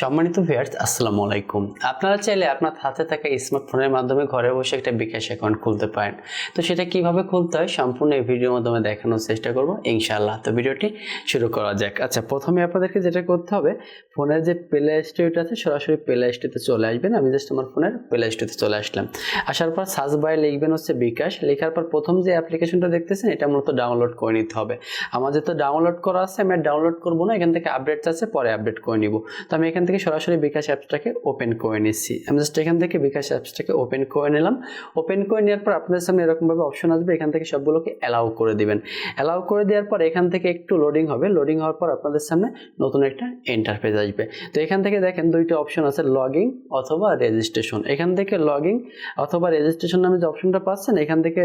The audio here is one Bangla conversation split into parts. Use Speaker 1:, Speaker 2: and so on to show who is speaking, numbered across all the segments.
Speaker 1: সম্মানিত ভিউয়ার্স আসসালামু আলাইকুম। আপনারা চাইলে আপনার হাতে থাকা স্মার্টফোনের মাধ্যমে ঘরে বসে একটা বিকাশ অ্যাকাউন্ট খুলতে পারেন। তো সেটা কীভাবে খুলতে হয় সম্পূর্ণ এই ভিডিওর মাধ্যমে দেখানোর চেষ্টা করব, ইনশাআল্লাহ। তো ভিডিওটি শুরু করা যাক। আচ্ছা প্রথমে আপনাদেরকে যেটা করতে হবে, ফোনের যে প্লে স্টোরটা আছে, সরাসরি প্লে স্টোরে চলে আসবেন। আমি জাস্ট আমার ফোনের প্লে স্টোরে চলে আসলাম। আসার পর সার্চ বারে লিখবেন হচ্ছে বিকাশ। লেখার পর প্রথম যে অ্যাপ্লিকেশনটা দেখতেছেন, এটা মূলত ডাউনলোড করে নিতে হবে। আমার যেহেতু ডাউনলোড করা আছে, আমি ডাউনলোড করব না, এখান থেকে আপডেট আছে, পরে আপডেট করে নিব। তো আমি এখান থেকে সরাসরি বিকাশ অ্যাপসটাকে ওপেন করে নিচ্ছি। আমি জাস্ট এখান থেকে বিকাশ অ্যাপসটাকে ওপেন করে নিলাম। ওপেন করে নেওয়ার পর আপনাদের সামনে এরকমভাবে অপশন আসবে। এখান থেকে সবগুলোকে অ্যালাউ করে দিবেন। অ্যালাউ করে দেওয়ার পর এখান থেকে একটু লোডিং হবে। লোডিং হওয়ার পর আপনাদের সামনে নতুন একটা ইন্টারফেস আসবে। তো এখান থেকে দেখেন দুইটা অপশন আছে লগইন অথবা রেজিস্ট্রেশন এখান থেকে লগইন অথবা রেজিস্ট্রেশন নামে যে অপশনটা পাচ্ছেন, এখান থেকে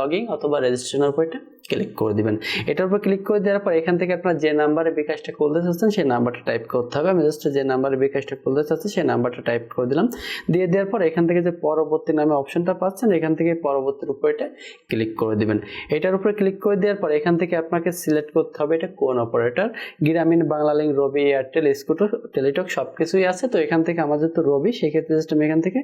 Speaker 1: লগইন অথবা রেজিস্ট্রেশনের উপর এটা ক্লিক করে দিবেন। এটার উপর ক্লিক করে দেওয়ার পর এখান থেকে আপনার যে নাম্বারে বিকাশটা খুলতে চাচ্ছেন, সেই নাম্বারটা টাইপ করতে হবে। আমি জাস্ট যে নাম্বারে বিকাশটা খুলতে চাচ্ছি, সেই নাম্বারটা টাইপ করে দিলাম। দিয়ে দেওয়ার পর এখান থেকে যে পরবর্তী নামে অপশনটা পাচ্ছেন, এখান থেকে পরবর্তীর উপর এটা ক্লিক করে দিবেন। এটার উপরে ক্লিক করে দেওয়ার পর এখান থেকে আপনাকে সিলেক্ট করতে হবে এটা কোন অপারেটর গ্রামীণ বাংলালিঙ্ক রবি এয়ারটেল স্কুটো টেলিটক সব কিছুই আছে। তো এখান থেকে আমাদের তো রবি সেক্ষেত্রে জাস্ট আমি এখান থেকে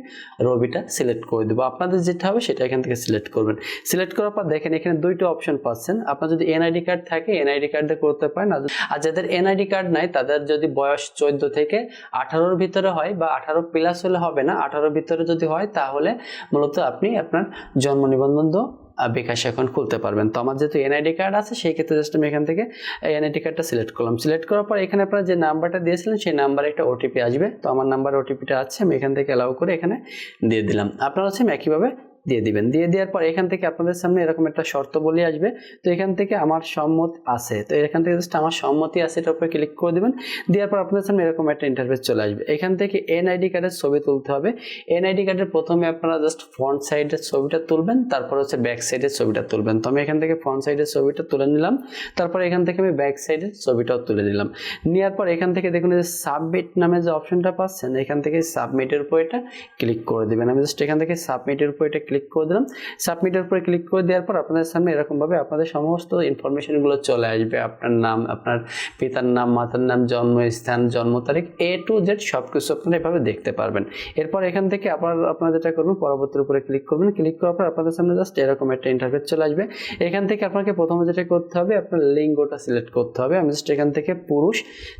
Speaker 1: রবিটা সিলেক্ট করে দেবো। আপনাদের যেটা হবে সেটা এখান থেকে সিলেক্ট করবেন। সিলেক্ট করার পর দেখেন এখানে দুইটা অপশন পাচ্ছেন। আপনার যদি এনআইডি কার্ড থাকে, এনআইডি কার্ড করতে পারেন। আর- যাদের এনআইডি কার্ড নাই, তাদের যদি বয়স চোদ্দ থেকে আঠারোর ভিতরে হয় বা আঠারো প্লাস হলে হবে না, আঠারোর ভিতরে যদি হয়, তাহলে মূলত আপনি আপনার জন্ম নিবন্ধন বিকাশ এখন খুলতে পারবেন। তো আমার যেহেতু এনআইডি কার্ড আছে, সেই ক্ষেত্রে জাস্ট আমি এখান থেকে এনআইডি কার্ডটা সিলেক্ট করলাম। সিলেক্ট করার পর এখানে আপনারা যে নাম্বারটা দিয়েছিলেন, সেই নাম্বারে একটা ওটিপি আসবে। তো আমার নাম্বার ওটিপিটা আছে, আমি এখান থেকে অ্যালাউ করে এখানে দিয়ে দিলাম। আপনারা হচ্ছে একইভাবে দিয়ে দিবেন। দিয়ে দেওয়ার পর এখান থেকে আপনাদের সামনে এরকম একটা শর্ত বলে আসবে। তো এখান থেকে আমার সম্মত আছে। তো এখান থেকে জাস্ট আমার সম্মতি আছে এটার উপরে ক্লিক করে দিবেন। দেওয়ার পর আপনাদের সামনে এরকম একটা ইন্টারফেস চলে আসবে। এখান থেকে এনআইডি কার্ডের ছবি তুলতে হবে। এনআইডি কার্ডের প্রথমে আপনারা জাস্ট ফ্রন্ট সাইডের ছবিটা তুলবেন, তারপর হচ্ছে ব্যাক সাইডের ছবিটা তুলবেন। তো আমি এখান থেকে ফ্রন্ট সাইডের ছবিটা তুলে নিলাম। তারপর এখান থেকে আমি ব্যাক সাইডের ছবিটাও তুলে নিলাম। নেওয়ার পর এখান থেকে দেখুন যে সাবমিট নামে যে অপশনটা পাচ্ছেন, এখান থেকে সাবমিটের উপর এটা ক্লিক করে দিবেন। আমি জাস্ট এখান থেকে সাবমিটের উপর এটা ক্লিক করে দিলাম। সাবমিটের উপরে ক্লিক করে দেওয়ার পর আপনাদের সামনে এরকমভাবে আপনাদের সমস্ত ইনফরমেশনগুলো চলে আসবে। আপনার নাম, আপনার পিতার নাম, মাতার নাম, জন্মস্থান, জন্ম তারিখ এ টু জেড সব কিছু আপনারা এভাবে দেখতে পারবেন। এরপর এখান থেকে আবার আপনারা যেটা করবেন, পরবর্তীর উপরে ক্লিক করবেন। ক্লিক করার পর আপনাদের সামনে জাস্ট এরকম একটা ইন্টারফেস চলে আসবে। এখান থেকে আপনাকে প্রথমে যেটা করতে হবে, আপনার লিঙ্গটা সিলেক্ট করতে হবে। আমি জাস্ট এখান থেকে পুরুষ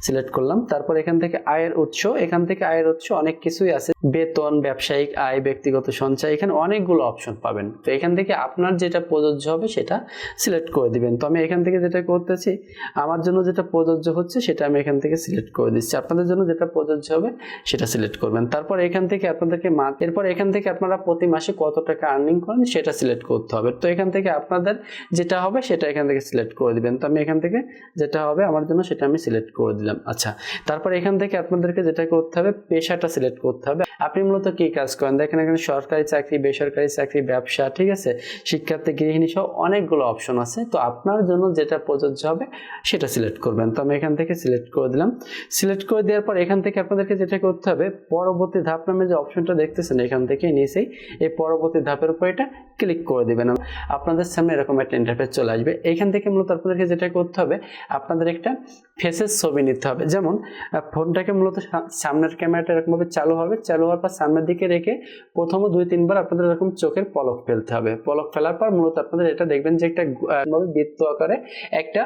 Speaker 1: সিলেক্ট করলাম। তারপর এখান থেকে আয়ের উৎস। এখান থেকে আয়ের উৎস অনেক কিছুই আছে। বেতন, ব্যবসায়িক আয়, ব্যক্তিগত সঞ্চয়, এখানে অনেকগুলো অপশন পাবেন। তো এখান থেকে আপনার যেটা প্রযোজ্য হবে সেটা সিলেক্ট করে দিবেন। তো আমি এখান থেকে যেটা করতেছি, আমার জন্য যেটা প্রযোজ্য হচ্ছে সেটা আমি এখান থেকে সিলেক্ট করে দিচ্ছি। আপনাদের জন্য যেটা প্রযোজ্য হবে সেটা সিলেক্ট করবেন। তারপর এখান থেকে আপনাদেরকে মা, এরপর এখান থেকে আপনারা প্রতি মাসে কত টাকা আর্নিং করেন সেটা সিলেক্ট করতে হবে। তো এখান থেকে আপনাদের যেটা হবে সেটা এখান থেকে সিলেক্ট করে দিবেন। তো আমি এখান থেকে যেটা হবে আমার জন্য সেটা আমি সিলেক্ট করে দিলাম। আচ্ছা তারপর এখান থেকে আপনাদেরকে যেটা করতে হবে, পেশাটা সিলেক্ট করতে হবে। আপনি মূলত কি কাজ করেন? দেখেন এখানে সরকারি চাকরি, বেসরকারি চাকরি, ব্যবসা, ঠিক আছে? শিক্ষার্থী, গৃহিণী সহ অনেকগুলো অপশন আছে। তো আপনার জন্য যেটা প্রযোজ্য হবে, সেটা সিলেক্ট করবেন। তো আমি এখান থেকে সিলেক্ট করে দিলাম। সিলেক্ট করে দেওয়ার পর এখান থেকে আপনাদেরকে যেটা করতে হবে, পরবর্তী ধাপ নামে যে অপশনটা দেখতেছেন, এখান থেকে নিচেই এই পরবর্তী ধাপের উপর এটা ক্লিক করে দেবেন। আপনাদের সামনে এরকম একটা ইন্টারফেস চলে আসবে। এখান থেকে মূলত আপনাদেরকে যেটা করতে হবে, আপনাদের একটা ফেসের ছবি নিতে হবে। যেমন ফোনটাকে মূলত সামনের ক্যামেরাটা এরকমভাবে চালু হবে। চালু হওয়ার পর সামনের দিকে রেখে প্রথম দুই, তিনবার আপনাদের এরকম চোখের পলক ফেলতে হবে। পলক ফেলার পর মূলত আপনাদের এটা দেখবেন যে একটা বৃত্ত আকারে একটা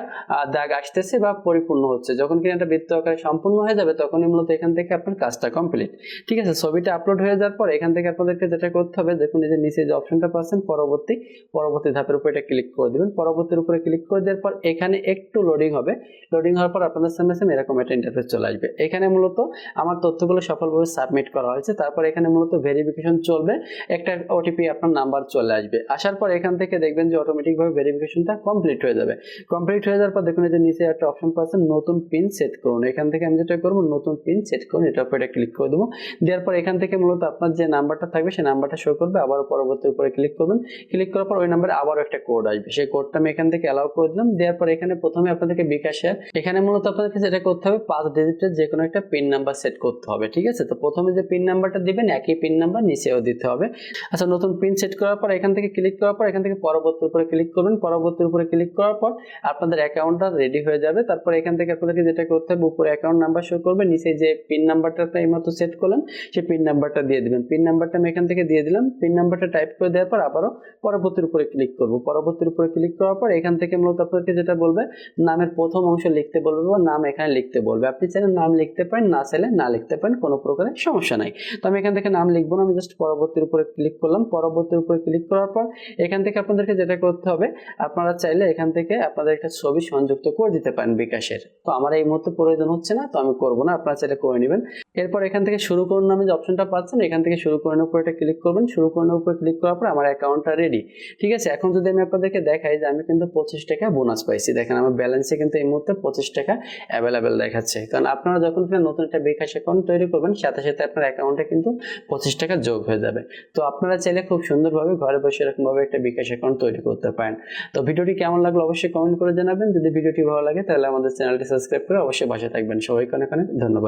Speaker 1: দাগ আসতেছে বা পরিপূর্ণ হচ্ছে। যখন কিনা একটা বৃত্ত আকারে সম্পূর্ণ হয়ে যাবে, তখনই মূলত এখান থেকে আপনার কাজটা কমপ্লিট ঠিক আছে? ছবিটা আপলোড হয়ে যাওয়ার পর এখান থেকে আপনাদেরকে যেটা করতে হবে, দেখুন এই যে নিচে যে অপশনটা পাচ্ছেন, পরবর্তী পরবর্তী ধাপের উপর এটা ক্লিক করে দিবেন। পরবর্তীর উপরে ক্লিক করে দেওয়ার পর এখানে একটু লোডিং হবে। লোডিং হওয়ার পর আপনাদের সামনে সামনে এরকম একটা ইন্টারফেস চলে আসবে। এখানে মূলত আমার তথ্যগুলো সফলভাবে সাবমিট করা হয়েছে। তারপর এখানে মূলত ভেরিফিকেশন চলবে। একটা ওটিপি আপনার নাম্বার চলে আসবে। আসার পর এখান থেকে দেখবেন যে অটোমেটিকভাবে ভেরিফিকেশনটা কমপ্লিট হয়ে যাবে। কমপ্লিট হয়ে যাওয়ার পর দেখুন যে নিচে একটা অপশন পাচ্ছেন, নতুন পিন সেট করুন। এখান থেকে আমি যেটা করব, নতুন পিন সেট করুন এটার উপর এটা ক্লিক করে দেবো। দেওয়ার পর এখান থেকে মূলত আপনার যে নাম্বারটা থাকবে, সেই নাম্বারটা শো করবে। আবার পরবর্তী উপরে ক্লিক করবেন। ক্লিক করার পর ওই নাম্বারে আবারও একটা কোড আসবে। সেই কোডটা আমি এখান থেকে অ্যালাউ করে দিলাম। দেওয়ার পর এখানে প্রথমে আপনাদেরকে বিকাশের এখানে মূলত আপনাদেরকে যেটা করতে হবে, পাঁচ ডিজিটের যে কোনো একটা পিন নাম্বার সেট করতে হবে, ঠিক আছে? তো প্রথমে যে পিন নাম্বারটা দিবেন, একই পিন নাম্বার নিচেও দিতে হবে। আচ্ছা নতুন নতুন পিন সেট করার পর, এখান থেকে ক্লিক করার পর, এখান থেকে পরবর্তীর উপরে ক্লিক করবেন। পরবর্তীর উপরে ক্লিক করার পর, আপনাদের অ্যাকাউন্টটা রেডি হয়ে যাবে। তারপর এখান থেকে আপনাদেরকে যেটা করতে হবে, উপরে অ্যাকাউন্ট নাম্বার শো করবে। নিচে যে পিন নাম্বারটা আপনি এইমাত্র সেট করলেন, সেই পিন নাম্বারটা দিয়ে দিবেন। পিন নাম্বারটা আমি এখান থেকে দিয়ে দিলাম। পিন নাম্বারটা টাইপ করে দেওয়ার পর, আবারও পরবর্তীর উপরে ক্লিক করব। পরবর্তীর উপরে ক্লিক করার পর, এখান থেকে মূলত আপনাদেরকে যেটা বলবে, নামের প্রথম অংশ লিখতে বলবে বা নাম এখানে লিখতে বলবে। আপনি চাইলে নাম লিখতে পারেন, না চাইলে না লিখতে পারেন, কোনো প্রকারের সমস্যা নাই। তো আমি এখান থেকে নাম লিখব না, আমি জাস্ট পরবর্তীর উপরে ক্লিক করলাম। পরবর্তীর উপরে ক্লিক করার পর এখান থেকে আপনাদেরকে যেটা করতে হবে, আপনারা চাইলে এখান থেকে আপনাদের একটা ছবি সংযুক্ত করে দিতে পারেন বিকাশের। তো আমার এই মুহূর্তে প্রয়োজন হচ্ছে না, তো আমি করব না, আপনারা চাইলে করে নেবেন। এরপর এখান থেকে শুরু করুন নামে যে অপশনটা পাচ্ছেন, এখান থেকে শুরু করানোর উপরে এটা ক্লিক করবেন। শুরু করানোর উপরে ক্লিক করার পর আমার অ্যাকাউন্টটা রেডি ঠিক আছে, এখন যদি আমি আপনাদেরকে দেখাই যে আমি কিন্তু পঁচিশ টাকা বোনাস পাইছি। দেখেন আমার ব্যালেন্সে কিন্তু এই মুহূর্তে পঁচিশ টাকা অ্যাভেলেবেল দেখাচ্ছে। কারণ আপনারা যখন কিনা নতুন একটা বিকাশ অ্যাকাউন্ট তৈরি করবেন, সাথে সাথে আপনার অ্যাকাউন্টে কিন্তু পঁচিশ টাকা যোগ হয়ে যাবে। তো আপনারা চাইলে খুব সুন্দরভাবে ঘরে বসে এরকমভাবে একটা বিকাশ অ্যাকাউন্ট তৈরি করতে পারেন। তো ভিডিওটি কেমন লাগল অবশ্যই কমেন্ট করে জানাবেন। যদি ভিডিওটি ভালো লাগে তাহলে আমাদের চ্যানেলটি সাবস্ক্রাইব করে অবশ্যই বাসায় থাকবেন। সবাইকে অনেক অনেক ধন্যবাদ।